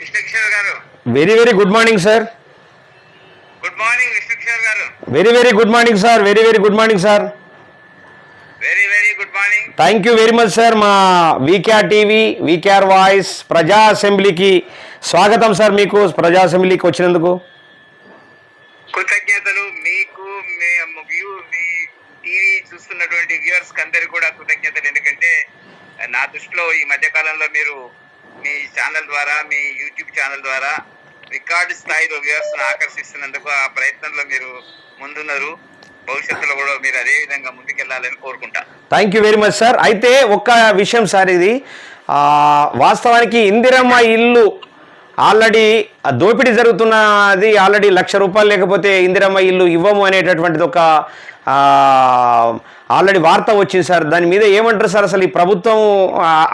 Very very good morning sir good morning Vishnukishore గారు. Very very good morning sir very very good morning sir very very good morning thank you very much sir మా VKR TV VKR voice ప్రజా అసెంబ్లీకి స్వాగతం sir మీకు ప్రజా అసెంబ్లీకి వచ్చినందుకు. కృతజ్ఞతలు. మీకు మీ టీవీ చూస్తున్నటువంటి వ్యూవర్స్ అందరికి కూడా కృతజ్ఞతలు. ఎందుకంటే నా దృష్టిలో ఈ మధ్య కాలంలో మీరు మీ ఛానల్ ద్వారా మీ యూట్యూబ్ ఛానల్ ద్వారా రికార్డు స్థాయిలో వ్యవస్థను ఆకర్షిస్తున్నందుకు ఆ ప్రయత్నంలో మీరు ముందున్నారు. భవిష్యత్తులో కూడా మీరు అదే విధంగా ముందుకెళ్ళాలని కోరుకుంటా. Thank you very much sir అయితే ఒక్క విషయం సార్ ఇది. వాస్తవానికి ఇందిరమ్మ ఇల్లు ఆల్రెడీ దోపిడీ జరుగుతున్నది ఆల్రెడీ లక్ష రూపాయలు లేకపోతే ఇందిరమ్మ ఇల్లు ఇవ్వము అనేటటువంటిది ఒక ఆల్రెడీ వార్త వచ్చింది సార్. దాని మీద ఏమంటారు సార్ అసలు ఈ ప్రభుత్వం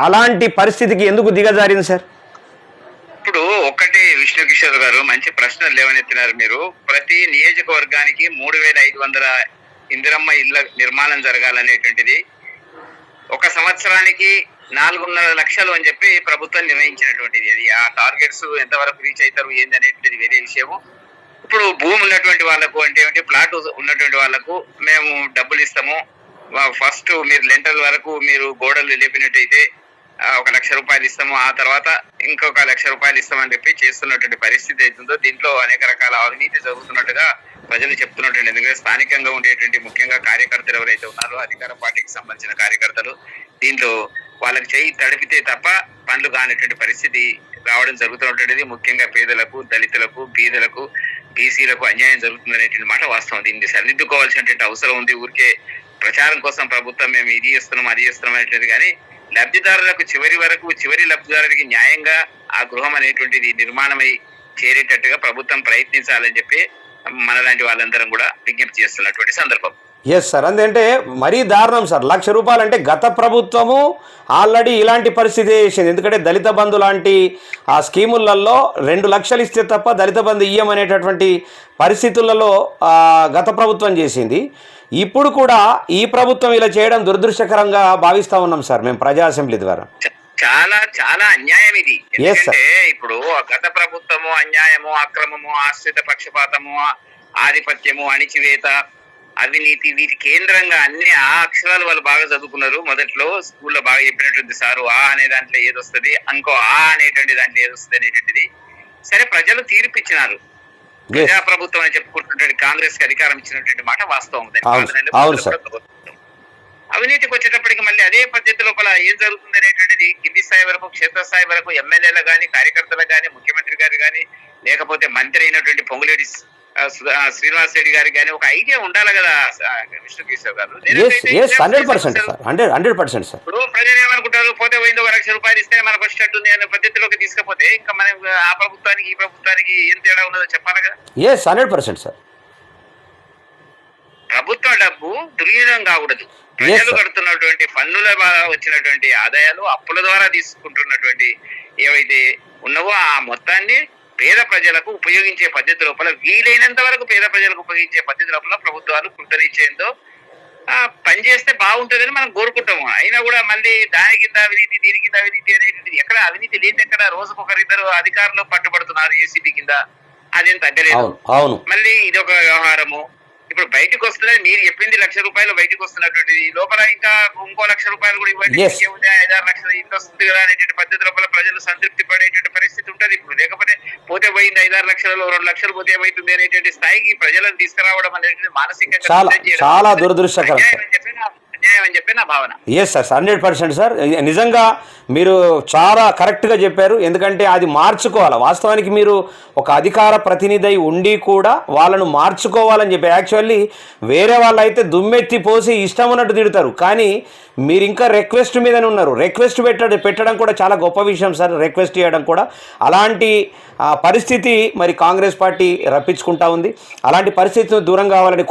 అలాంటి పరిస్థితికి ఎందుకు దిగజారింది సార్? ఇప్పుడు ఒకటి విష్ణు కిషోర్ గారు మంచి ప్రశ్నలు లేవనెత్తినారు మీరు. ప్రతి నియోజకవర్గానికి మూడు వేల ఐదు వందల ఇందిరమ్మ ఇళ్ళ నిర్మాణం జరగాలనేటువంటిది. ఒక సంవత్సరానికి నాలుగున్నర లక్షలు అని చెప్పి ప్రభుత్వం నిర్ణయించినటువంటిది అది. ఆ టార్గెట్స్ ఎంతవరకు రీచ్ అవుతారు ఏంది అనేటువంటిది వేరే విషయము. ఇప్పుడు భూమి ఉన్నటువంటి వాళ్ళకు అంటే ఏంటి ప్లాట్ ఉన్నటువంటి వాళ్ళకు మేము డబ్బులు ఇస్తాము. ఫస్ట్ మీరు లెంటర్ వరకు మీరు గోడలు లేపినట్టయితే ఒక లక్ష రూపాయలు ఇస్తాము. ఆ తర్వాత ఇంకొక లక్ష రూపాయలు ఇస్తామని చెప్పి చేస్తున్నటువంటి పరిస్థితి అవుతుందో దీంట్లో అనేక రకాల అవినీతి జరుగుతున్నట్టుగా ప్రజలు చెప్తున్నటువంటి ఎందుకంటే స్థానికంగా ఉండేటువంటి ముఖ్యంగా కార్యకర్తలు ఎవరైతే ఉన్నారో అధికార పార్టీకి సంబంధించిన కార్యకర్తలు దీంట్లో వాళ్ళకి చేయి తడిపితే తప్ప పనులు కానిటువంటి పరిస్థితి రావడం జరుగుతున్నటువంటిది. ముఖ్యంగా పేదలకు దళితులకు బీదలకు బీసీలకు అన్యాయం జరుగుతుందనేటువంటి మాట వాస్తవం. దీన్ని సరిదిద్దుకోవాల్సినటువంటి అవసరం ఉంది. ఊరికే ప్రచారం కోసం ప్రభుత్వం మేము ఇది ఇస్తున్నాం అది ఇస్తున్నాం అనేటువంటిది కానీ లబ్ధిదారులకు చివరి వరకు చివరి లబ్ధిదారుడికి న్యాయంగా ఆ గృహం అనేటువంటిది నిర్మాణమై చేరేటట్టుగా ప్రభుత్వం ప్రయత్నించాలని చెప్పి మనలాంటి వాళ్ళందరం కూడా విజ్ఞప్తి చేస్తున్నటువంటి సందర్భం. ఎస్ సార్ అందుకంటే మరీ దారుణం సార్ లక్ష రూపాయలు అంటే గత ప్రభుత్వము ఆల్రెడీ ఇలాంటి పరిస్థితి చేసింది. ఎందుకంటే దళిత బంధు లాంటి ఆ స్కీములలో రెండు లక్షలు ఇస్తే తప్ప దళిత బంధు ఇయ్యమనేటటువంటి పరిస్థితులలో ఆ, గత ప్రభుత్వం చేసింది. ఇప్పుడు కూడా ఈ ప్రభుత్వం ఇలా చేయడం దురదృష్టకరంగా భావిస్తూ ఉన్నాం సార్ మేము ప్రజా అసెంబ్లీ ద్వారా. చాలా చాలా అన్యాయం ఇది. ఎందుకంటే ఇప్పుడు గత ప్రభుత్వము అన్యాయము అక్రమము ఆశ్రిత పక్షపాతము ఆధిపత్యము అణిచివేత అవినీతి వీటి కేంద్రంగా అన్ని ఆ అక్షరాలు వాళ్ళు బాగా చదువుకున్నారు. మొదట్లో స్కూల్లో బాగా చెప్పినటువంటి సారు ఆ అనే దాంట్లో ఏదొస్తుంది ఇంకో ఆ అనేటువంటి దాంట్లో ఏదొస్తుంది అనేటువంటిది. సరే ప్రజలు తీర్పు ఇచ్చినారు ఎస్ ప్రజా ప్రభుత్వం అని చెప్పుకుంటున్నటువంటి కాంగ్రెస్కి అధికారం ఇచ్చినటువంటి మాట వాస్తవం. అవినీతికి వచ్చేటప్పటికి మళ్ళీ అదే పద్ధతి లోపల ఏం జరుగుతుంది అనేటువంటిది కింది స్థాయి వరకు క్షేత్రస్థాయి వరకు ఎమ్మెల్యేలు గాని కార్యకర్తలు గాని ముఖ్యమంత్రి గారు గాని లేకపోతే మంత్రి అయినటువంటి ఆ, శ్రీనివాస్ రెడ్డి గారికి గాని ఒక ఐడియా ఉండాలి కదా విష్ణు కిషోర్ గారు. ఎస్ లేదంటే ఎస్ ఇదే హండ్రెడ్ పర్సెంట్ సమస్యలు. Sir hundred hundred percent sir ఇప్పుడు ప్రజలు ఏమనుకుంటారు? పోతే పోయింది ఒక లక్ష రూపాయలు ఇస్తే మనకు వచ్చేటట్టుంది అనే పద్ధతిలోకి తీసుకపోతే ఇంకా మనం ఆ ప్రభుత్వానికి ఈ ప్రభుత్వానికి ఏం తేడా ఉన్నదో చెప్పాలి కదా? ఎస్ హండ్రెడ్ పర్సెంట్ సార్ ప్రభుత్వ డబ్బు దుర్వినియోగం కాకూడదు. ప్రజలు. కడుతున్నటువంటి పన్నుల ద్వారా వచ్చినటువంటి ఆదాయాలు అప్పుల ద్వారా తీసుకుంటున్నటువంటి ఏవైతే ఉన్నవో ఆ మొత్తాన్ని పేద ప్రజలకు ఉపయోగించే పద్ధతి లోపల వీలైనంత వరకు పేద ప్రజలకు ఉపయోగించే పద్ధతి లోపల ప్రభుత్వాలు కృతనిశ్చయంతో ఆ, పనిచేస్తే బాగుంటుందని మనం కోరుకుంటాము. అయినా కూడా మళ్ళీ దాని కింద అవినీతి దీని కింద అవినీతి అనేటువంటిది ఎక్కడ అవినీతి లేదు ఎక్కడ రోజుకొకరిద్దరు అధికారులు పట్టుబడుతున్నారు ఏసీబీ కింద అదేం తగ్గలేదు. మళ్ళీ ఇది ఒక వ్యవహారము. ఇప్పుడు బయటకు వస్తున్నది మీరు చెప్పింది లక్ష రూపాయలు బయటకు వస్తున్నటువంటి లోపల ఇంకా ఇంకో లక్ష రూపాయలు కూడా ఇవ్వండి. ఇంకేముంది? ఐదారు లక్షలు ఇంత వస్తుంది కదా అనేటువంటి పద్ధతి లోపల ప్రజలు సంతృప్తి పడేటువంటి పరిస్థితి ఉంటది ఇప్పుడు. లేకపోతే పోతే పోయింది ఐదారు లక్షలలో రెండు లక్షలు పోతే ఏమైతుంది అనేటువంటి స్థాయికి ప్రజలను తీసుకురావడం అనేది మానసికంగా చాలా దురదృష్టకరం అని చెప్పి నా- భావన. Yes sir hundred percent sir నిజంగా మీరు చాలా కరెక్ట్గా చెప్పారు. ఎందుకంటే అది మార్చుకోవాలి? వాస్తవానికి మీరు ఒక అధికార ప్రతినిధి ఉండి కూడా వాళ్ళను మార్చుకోవాలని చెప్పి యాక్చువల్లీ వేరే వాళ్ళు అయితే దుమ్మెత్తి పోసి ఇష్టం ఉన్నట్టు తిడతారు. కానీ మీరు ఇంకా రిక్వెస్ట్ మీదనే ఉన్నారు. రిక్వెస్ట్ పెట్టడం పెట్టడం కూడా చాలా గొప్ప విషయం సార్ రిక్వెస్ట్ చేయడం కూడా. అలాంటి ఆ, పరిస్థితి మరి కాంగ్రెస్ పార్టీ రప్పించుకుంటా ఉంది. అలాంటి పరిస్థితిని దూరం కావాలని